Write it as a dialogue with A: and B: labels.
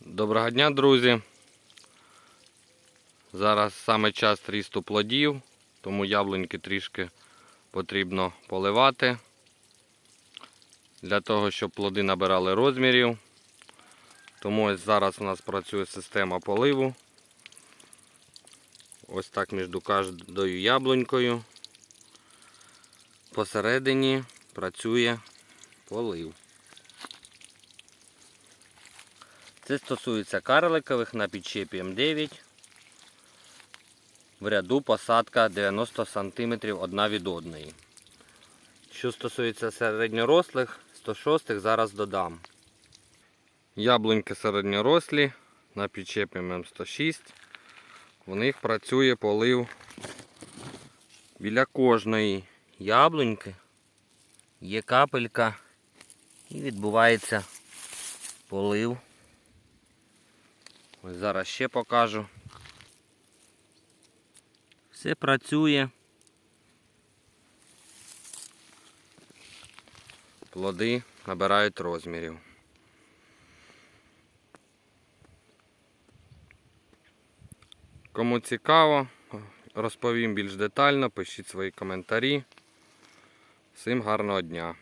A: Доброго дня, друзі. Зараз саме час рісту плодів, тому яблуньки трішки потрібно поливати. Для того, щоб плоди набирали розмірів. Тому ось зараз у нас працює система поливу. Ось так між кожною яблунькою. Посередині працює полив. Це стосується карликових на підчепі М9. В ряду посадка 90 см одна від одної. Що стосується середньорослих, 106 зараз додам. Яблуньки середньорослі на підчепі М106. В них працює полив біля кожної яблуньки. Є капелька і відбувається полив. Ось зараз ще покажу. Все працює. Плоди набирають розмірів. Кому цікаво, розповім більш детально, пишіть свої коментарі. Всім гарного дня!